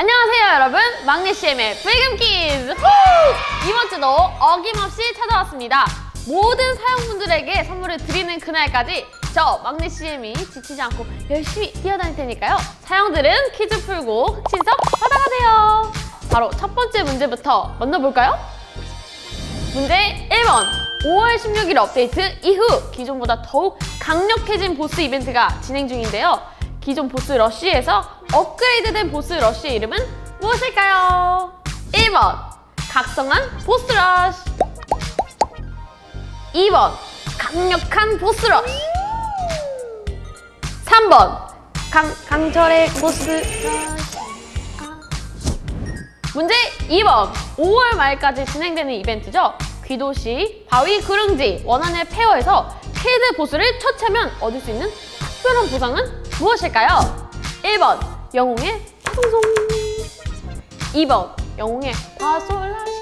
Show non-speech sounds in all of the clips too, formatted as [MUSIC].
안녕하세요 여러분. 막내 CM의 브이금 키즈. 이번 주도 어김없이 찾아왔습니다. 모든 사용분들에게 선물을 드리는 그날까지 저 막내 CM이 지치지 않고 열심히 뛰어다닐 테니까요. 사용들은 퀴즈 풀고 흑신석 받아가세요. 바로 첫 번째 문제부터 만나볼까요? 문제 1번. 5월 16일 업데이트 이후 기존보다 더욱 강력해진 보스 이벤트가 진행 중인데요 기존 보스 러쉬에서 업그레이드된 보스 러쉬의 이름은 무엇일까요? 1번 각성한 보스 러쉬 2번 강력한 보스 러쉬 3번 강, 강철의 보스 러쉬 아. 문제 2번 5월 말까지 진행되는 이벤트죠 귀도시 바위 구릉지 원한의 페어에서 필드 보스를 처치하면 얻을 수 있는 특별한 보상은 무엇일까요? 1번 영웅의 파송송. 2번 영웅의 파솔라시.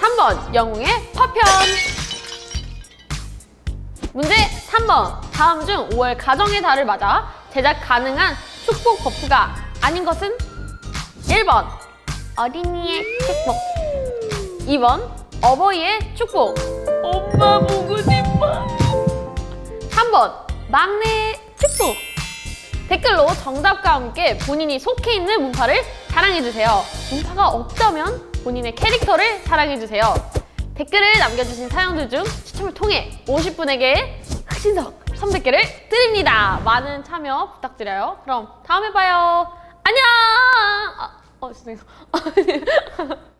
3번 영웅의 파편. 문제 3번. 다음 중 5월 가정의 달을 맞아 제작 가능한 축복 버프가 아닌 것은? 1번 어린이의 축복. 2번 어버이의 축복. 엄마 보고 싶어. 3번 막내의 축복 댓글로 정답과 함께 본인이 속해 있는 문파를 자랑해주세요. 문파가 없다면 본인의 캐릭터를 자랑해주세요. 댓글을 남겨주신 사연들 중 추첨을 통해 50분에게 흑신석 300개를 드립니다. 많은 참여 부탁드려요. 그럼 다음에 봐요. 안녕! 아, 어 죄송해요 [LAUGHS]